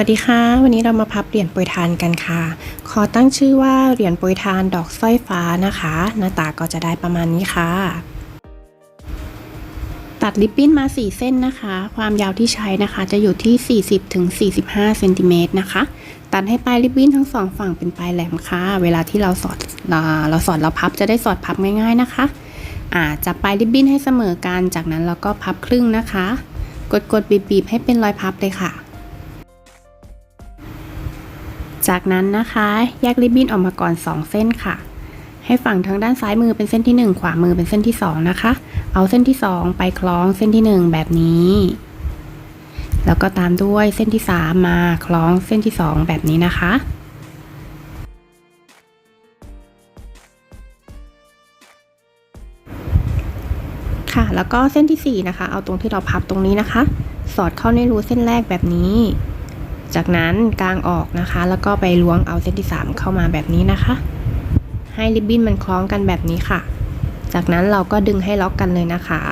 วัสดีค่ะ วันนี้เรามาพับเหรียญปรยทานกันค่ะ ขอตั้งชื่อว่าเหรียญปรยทานดอกสร้อยฟ้านะคะ หน้าตาก็จะได้ประมาณนี้ค่ะ ตัดริบบิ้นมา 4 เส้นนะคะ ความยาวที่ใช้นะคะจะอยู่ที่ 40ถึง45เซนติเมตรนะคะ ตัดให้ปลายริบบิ้นทั้งสองฝั่งเป็นปลายแหลมค่ะ เวลาที่เราสอดเราสอดเราพับจะได้สอดพับง่ายๆนะคะอ่าจับปลายริบบิ้นให้เสมอกัน จากนั้นเราก็พับครึ่งนะคะ กดกดบีบบีบๆให้เป็นรอยพับเลยค่ะ จากนั้นนะคะแยกริบบิ้นออกมาก่อน 2 เส้นค่ะ ให้ฝั่งทางด้านซ้ายมือเป็นเส้นที่ 1 ขวามือเป็นเส้นที่ 2 นะคะ เอาเส้นที่ 2 ไปคล้องเส้นที่ 1 แบบนี้ แล้วก็ตามด้วยเส้นที่ 3 มาคล้องเส้นที่ 2 แบบนี้นะคะค่ะแล้วก็เส้นทีสี่4 นะคะ เอาตรงที่เราพับตรงนี้นะคะ สอดเข้าในรูเส้นแรกแบบนี้ จากนั้นกางออกนะคะ แล้วก็ไปล้วงเอาเส้นที่ 3 เข้ามาแบบนี้นะคะ ให้ริบบิ้นมันคล้องกันแบบนี้ค่ะ จากนั้นเราก็ดึงให้ล็อกกันเลยนะคะ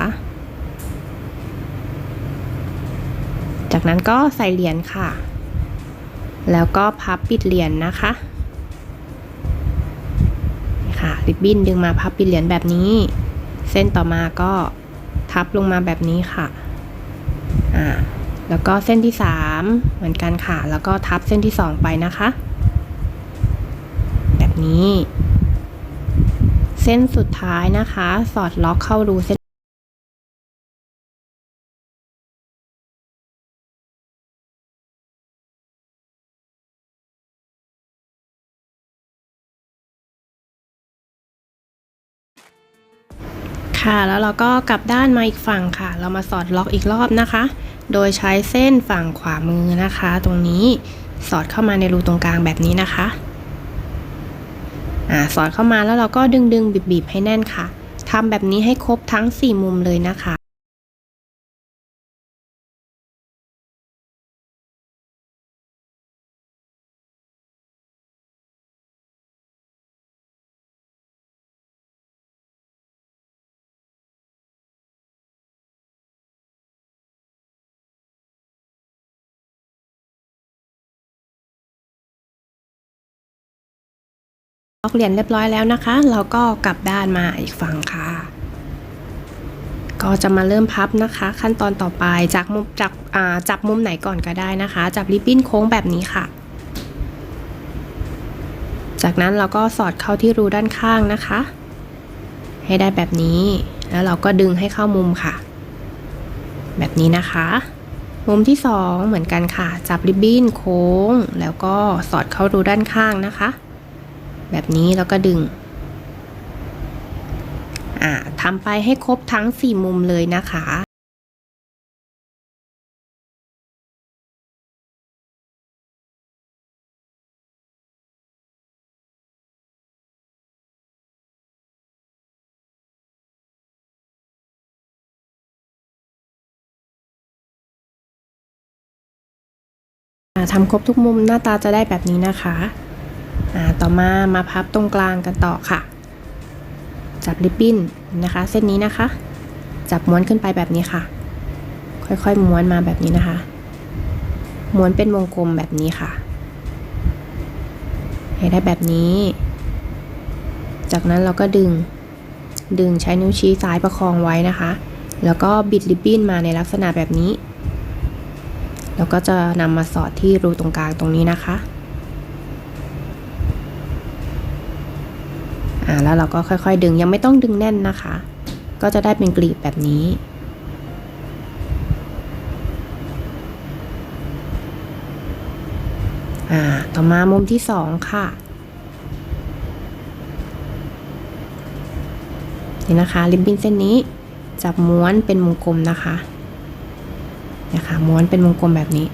จากนั้นก็ใส่เหรียญค่ะ แล้วก็พับปิดเหรียญนะคะนี่ค่ะริบบิ้นดึงมาพับปิดเหรียญแบบนี้ เส้นต่อมาก็ทับลงมาแบบนี้ค่ะอ่า แล้วก็เส้นที่ 3 เหมือนกันค่ะ แล้วก็ทับเส้นที่ 2 ไปนะคะ แบบนี้ เส้นสุดท้ายนะคะ สอดล็อกเข้ารูเส้นค่ะแล้วเราก็กลับด้านมาอีกฝั่งค่ะ เรามาสอดล็อกอีกรอบนะคะ โดยใช้เส้นฝั่งขวามือนะคะ ตรงนี้สอดเข้ามาในรูตรงกลางแบบนี้นะคะอ่าสอดเข้ามาแล้วเราก็ดึงดึงบีบบีบให้แน่นค่ะทำแบบนี้ให้ครบทั้ง 4 มุมเลยนะคะ ล็อกเหรียญเรียบร้อยแล้วนะคะ เราก็กลับด้านมาอีกฝั่งค่ะ ก็จะมาเริ่มพับนะคะ ขั้นตอนต่อไปจากมุมจากจับมุมไหนก่อนก็ได้นะคะ จับริบบิ้นโค้งแบบนี้ค่ะ จากนั้นเราก็สอดเข้าที่รูด้านข้างนะคะ ให้ได้แบบนี้ แล้วเราก็ดึงให้เข้ามุมค่ะ แบบนี้นะคะมุมที่สองเหมือนกันค่ะ จับริบบิ้นโค้ง แล้วก็สอดเข้ารูด้านข้างนะคะ แบบนี้แล้วก็ดึงทำไปให้ครบทั้ง 4 มุมเลยนะคะทำครบทุกมุมหน้าตาจะได้แบบนี้นะคะ ต่อมามาพับตรงกลางกันต่อค่ะ จับริบบิ้นนะคะ เส้นนี้นะคะ จับม้วนขึ้นไปแบบนี้ค่ะ ค่อยๆม้วนมาแบบนี้นะคะ ม้วนเป็นวงกลมแบบนี้ค่ะให้ได้แบบนี้ จากนั้นเราก็ดึง ดึงใช้นิ้วชี้ซ้ายประคองไว้นะคะ แล้วก็บิดริบบิ้นมาในลักษณะแบบนี้ แล้วก็จะนำมาสอดที่รูตรงกลางตรงนี้นะคะ อ่าแล้วเราก็ค่อยๆ ดึงยังไม่ต้องดึงแน่นนะคะ ก็จะได้เป็นกลีบแบบนี้ อ่าต่อมามุมที่สองค่ะนี่นะคะ ริบบิ้นเส้นนี้จับม้วนเป็นวงกลมนะคะนะคะม้วนเป็นวงกลมแบบนี้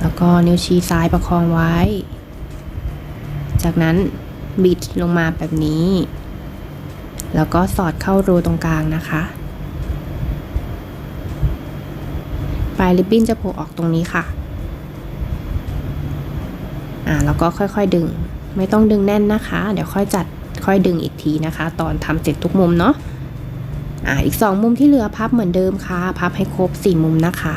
แล้วก็นิ้วชี้ซ้ายประคองไว้ จากนั้น บิดลงมาแบบนี้ แล้วก็สอดเข้ารูตรงกลางนะคะ ปลายริบบิ้นจะโผล่ออกตรงนี้ค่ะ อ่าแล้วก็ค่อยๆดึง ไม่ต้องดึงแน่นนะคะ เดี๋ยวค่อยจัดค่อยดึงอีกทีนะคะ ตอนทำเสร็จทุกมุมเนาะอ่าอีก 2 มุมที่เหลือพับเหมือนเดิมค่ะ พับให้ครบ 4 มุมนะคะ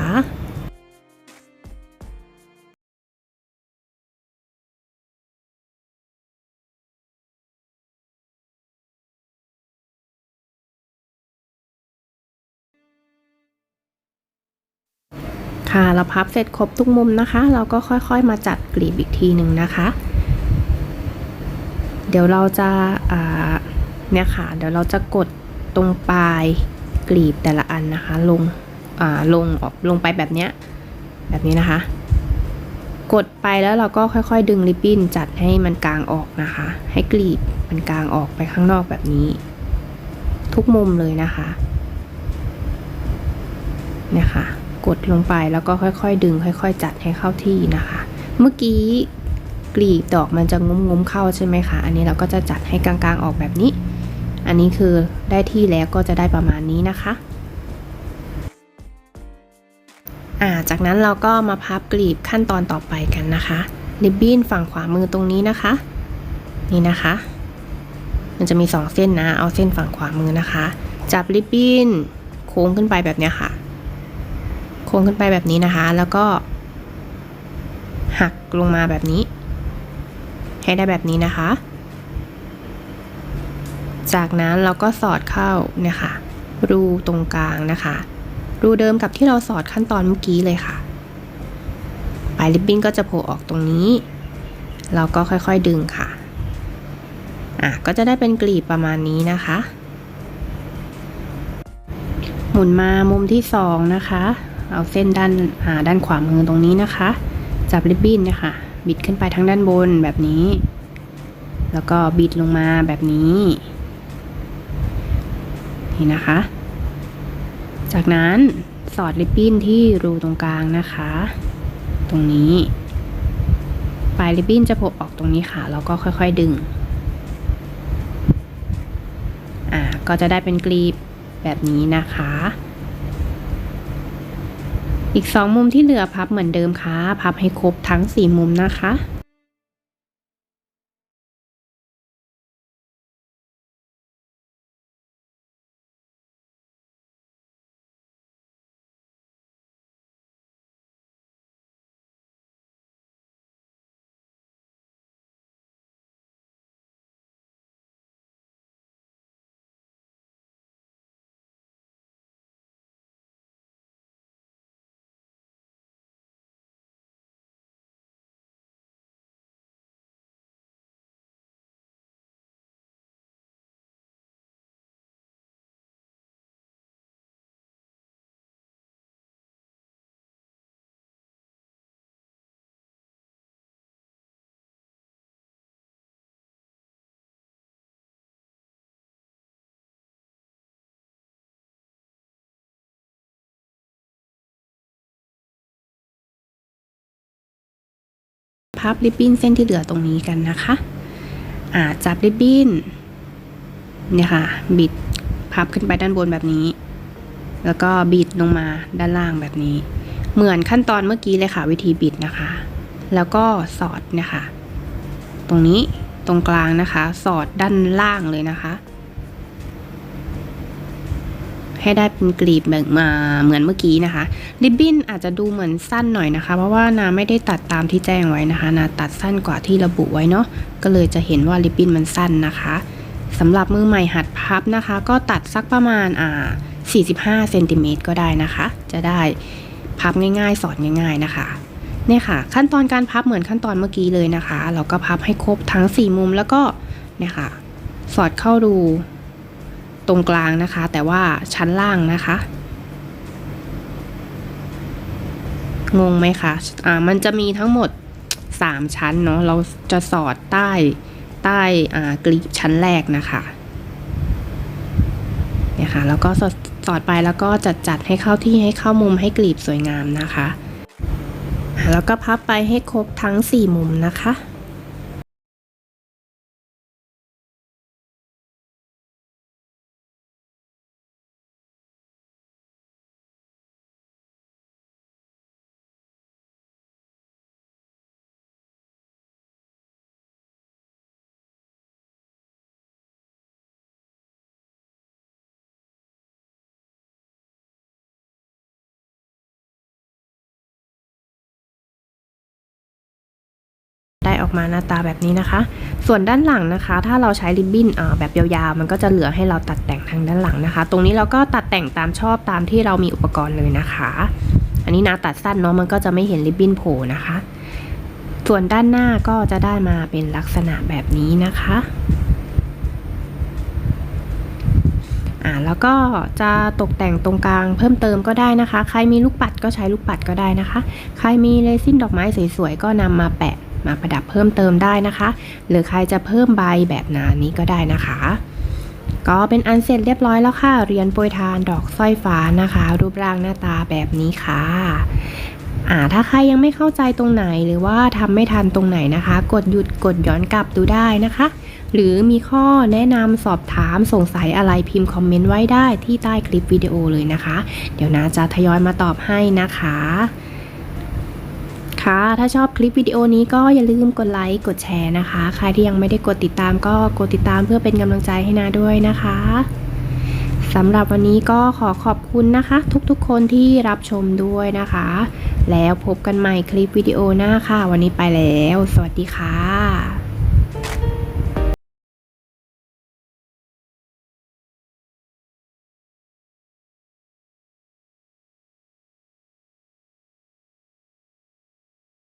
ค่ะ เราพับเสร็จครบทุกมุมนะคะ เราก็ค่อยๆมาจัดกลีบอีกทีหนึ่งนะคะ เดี๋ยวเราจะเนี่ยค่ะ เดี๋ยวเราจะกดตรงปลายกลีบแต่ละอันนะคะ ลงอ่าลงออกลงไปแบบเนี้ยแบบนี้นะคะ กดไปแล้วเราก็ค่อยๆ ดึงริบบิ้นจัดให้มันกลางออกนะคะ ให้กลีบมันกลางออกไปข้างนอกแบบนี้ ทุกมุมเลยนะคะเนี่ยค่ะ กดลงไปแล้วก็ค่อยๆ ดึง ค่อย ๆ จัดให้เข้าที่นะคะ เมื่อกี้กลีบดอกมันจะงุ้มง้มๆเข้าใช่ไหมคะ อันนี้เราก็จะจัดให้กลางๆออกแบบนี้ อันนี้คือได้ที่แล้วก็จะได้ประมาณนี้นะคะ่าจากนั้นเราก็มาพับกลีบขั้นตอนต่อไปกันนะคะริบบิ้นฝั่งขวามือตรงนี้นะคะ นี่นะคะ มันจะมีสองเส้นนะ เอาเส้นฝั่งขวามือนะคะ จับริบบิ้นโค้งขึ้นไปแบบนี้ค่ะ ค้งขึ้นไปแบบนี้นะคะ แล้วก็หักลงมาแบบนี้ ให้ได้แบบนี้นะคะ จากนั้นเราก็สอดเข้าเนี่ยค่ะ รูตรงกลางนะคะ รูเดิมกับที่เราสอดขั้นตอนเมื่อกี้เลยค่ะ ปลายริบบิ้นก็จะโผล่ออกตรงนี้ เราก็ค่อยๆดึงค่ะ อะก็จะได้เป็นกลีบประมาณนี้นะคะหมุนมามุมที่สองนะคะ เอาเส้นด้านอ่าด้านขวามือตรงนี้นะคะ จับริบบิ้นนะคะบิดขึ้นไปทางด้านบนแบบนี้ แล้วก็บิดลงมาแบบนี้ นี่นะคะ จากนั้นสอดริบบิ้นที่รูตรงกลางนะคะ ตรงนี้ ปลายริบบิ้นจะโผล่ออกตรงนี้ค่ะ แล้วก็ค่อยๆดึง อ่า ก็จะได้เป็นกลีบแบบนี้นะคะ อีกสองมุมที่เหลือพับเหมือนเดิมค่ะ พับให้ครบทั้งสี่มุมนะคะ พับริบบิ้นเส้นที่เหลือตรงนี้กันนะคะอ่าจับริบบิ้นเนี่ยค่ะ บิดพับขึ้นไปด้านบนแบบนี้ แล้วก็บิดลงมาด้านล่างแบบนี้ เหมือนขั้นตอนเมื่อกี้เลยค่ะ วิธีบิดนะคะ แล้วก็สอดเนี่ยค่ะ ตรงนี้ตรงกลางนะคะ สอดด้านล่างเลยนะคะ ให้ได้เป็นกลีบแบบมาเหมือนเมื่อกี้นะคะ ริบบิ้นอาจจะดูเหมือนสั้นหน่อยนะคะ เพราะว่านาไม่ได้ตัดตามที่แจ้งไว้นะคะ นาตัดสั้นกว่าที่ระบุไว้เนาะก็เลยจะเห็นว่าริบบิ้นมันสั้นนะคะสำหรับมือใหม่หัดพับนะคะ ก็ตัดสักประมาณอ่า45เซนติเมตรก็ได้นะคะ จะได้พับง่ายๆ สอนง่ายๆนะคะเนี่ยค่ะ ขั้นตอนการพับเหมือนขั้นตอนเมื่อกี้เลยนะคะ เราก็พับให้ครบทั้ง 4 มุมแล้วก็เนี่ยค่ะ สอดเข้าดู ตรงกลางนะคะ แต่ว่าชั้นล่างนะคะงงไหมคะ อ่า มันจะมีทั้งหมด 3 ชั้นเนาะ เราจะสอดใต้ใต้อ่ากลีบชั้นแรกนะคะเนี่ยค่ะ แล้วก็สอดสอดไปแล้วก็จัดจัดให้เข้าที่ให้เข้ามุมให้กลีบสวยงามนะคะ แล้วก็พับไปให้ครบทั้ง 4 มุมนะคะ ได้ออกมาหน้าตาแบบนี้นะคะ ส่วนด้านหลังนะคะ ถ้าเราใช้ริบบิ้นแบบยาวๆ มันก็จะเหลือให้เราตัดแต่งทางด้านหลังนะคะ ตรงนี้เราก็ตัดแต่งตามชอบตามที่เรามีอุปกรณ์เลยนะคะ อันนี้นาตัดสั้นเนาะมันก็จะไม่เห็นริบบิ้นโผล่นะคะ ส่วนด้านหน้าก็จะได้มาเป็นลักษณะแบบนี้นะคะอ่าแล้วก็จะตกแต่งตรงกลางเพิ่มเติมก็ได้นะคะ ใครมีลูกปัดก็ใช้ลูกปัดก็ได้นะคะ ใครมีเรซินดอกไม้สวยๆก็นำมาแปะ มาประดับเพิ่มเติมได้นะคะ หรือใครจะเพิ่มใบแบบนานี้ก็ได้นะคะ ก็เป็นอันเสร็จเรียบร้อยแล้วค่ะเรียญโปรยทานดอกสร้อยฟ้านะคะ รูปร่างหน้าตาแบบนี้ค่ะอ่าถ้าใครยังไม่เข้าใจตรงไหนหรือว่าทำไม่ทันตรงไหนนะคะ กดหยุดกดย้อนกลับดูได้นะคะ หรือมีข้อแนะนำสอบถามสงสัยอะไรพิมพ์คอมเมนต์ไว้ได้ที่ใต้คลิปวิดีโอเลยนะคะ เดี๋ยวนาจะทยอยมาตอบให้นะคะ ค่ะ ถ้าชอบคลิปวิดีโอนี้ก็อย่าลืมกดไลค์ กดแชร์นะคะ ใครที่ยังไม่ได้กดติดตามก็กดติดตามเพื่อเป็นกำลังใจให้นาด้วยนะคะสำหรับวันนี้ก็ขอขอบคุณนะคะ ทุกๆคนที่รับชมด้วยนะคะ แล้วพบกันใหม่คลิปวิดีโอหน้าค่ะ วันนี้ไปแล้ว สวัสดีค่ะ